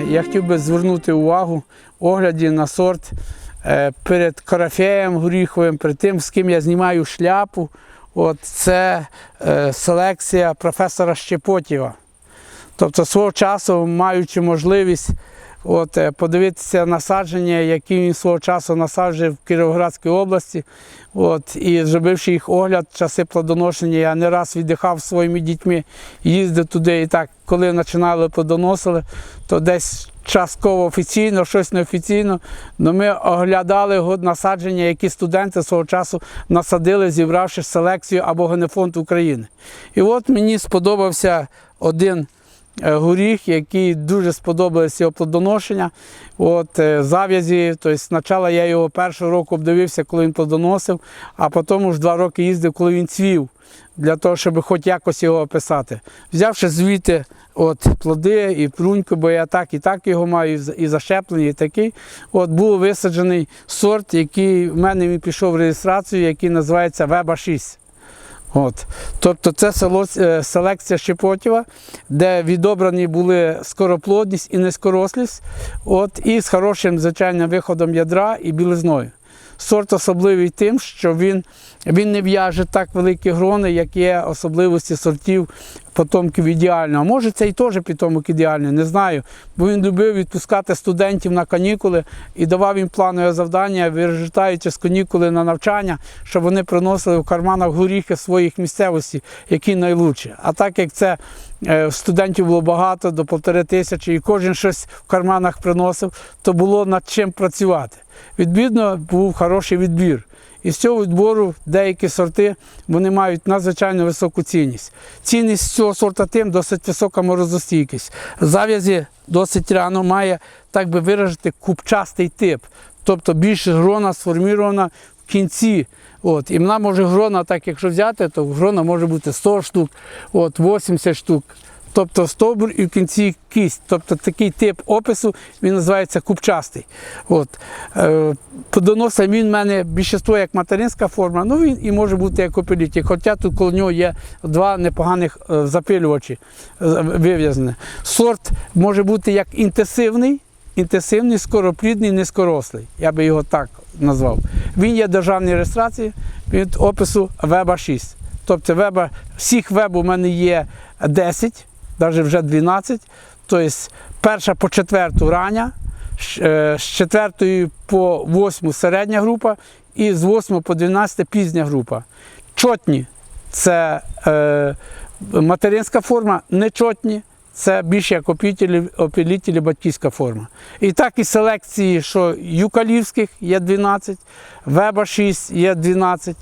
Я хотів би звернути увагу огляді на сорт е, перед Карафеєм Горіховим, перед тим, з ким я знімаю шляпу. От це е, селекція професора Щепотєва. Тобто свого часу, маючи можливість от, е, подивитися насадження, які він свого часу насаджив в Кіровоградській області. От, і зробивши їх огляд, часи плодоношення, я не раз віддихав своїми дітьми, їздив туди і так, коли починали плодоносили, то десь частково офіційно, щось неофіційно. але ми оглядали насадження, які студенти свого часу насадили, зібравши селекцію або генофонд України. І от мені сподобався один горіх, який дуже сподобалось його плодоношення. От е, зав'язі, тобто спочатку я його першого року обдивився, коли він плодоносив, а потім вже два роки їздив, коли він цвів, для того, щоб хоч якось його описати. Взявши звідти от, плоди і пруньку, бо я так і так його маю, і за- і защеплений, і такий. От був висаджений сорт, який в мене він пішов в реєстрацію, який називається Веба 6. От. Тобто це село, е, селекція Щепотєва, де відобрані були скороплодність і низькорослість, от, і з хорошим звичайним виходом ядра і білизною. Сорт особливий тим, що він, він не в'яже так великі грони, як є особливості сортів потомків ідеального. Може, це і теж потомок ідеальний, не знаю. Бо він любив відпускати студентів на канікули і давав їм планове завдання, виїжджаючи з канікули на навчання, щоб вони приносили в карманах горіхи своїх місцевості, які найлучші. А так як це е, студентів було багато, до півтори тисячі, і кожен щось в карманах приносив, то було над чим працювати. Відповідно, був хороший відбір. І з цього відбору деякі сорти вони мають надзвичайно високу цінність. Цінність цього сорта тим досить висока морозостійкість. Зав'язі досить рано має, так би виражити, купчастий тип. Тобто більше грона сформірована в кінці. От. І вона може грона, так якщо взяти, то грона може бути 100 штук, от, 80 штук. Тобто стовбур і в кінці кість. Тобто такий тип опису він називається купчастий. От. Е, він в мене більшість як материнська форма, ну він і може бути як опилітік. Хоча тут коло нього є два непоганих е, запилювачі е, вив'язані. Сорт може бути як інтенсивний, інтенсивний, скороплідний, низькорослий. Я би його так назвав. Він є державній реєстрації від опису Веба 6. Тобто веба, всіх веб у мене є 10, навіть вже 12. Тобто перша по четверту рання, е, з четвертої по восьму середня група і з 8 по 12 пізня група. Чотні це е, материнська форма, нечотні. Це більше як опілітелі, батьківська форма. І так і селекції, що юкалівських є 12, Веба 6 є 12,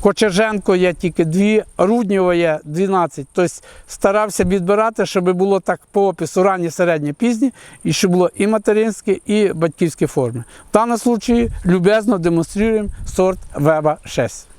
Кочерженко є тільки 2, Руднєва є 12. Тобто старався відбирати, щоб було так по опису ранні, середнє, пізні, і щоб було і материнські, і батьківські форми. В даному випадку любезно демонструємо сорт Веба 6.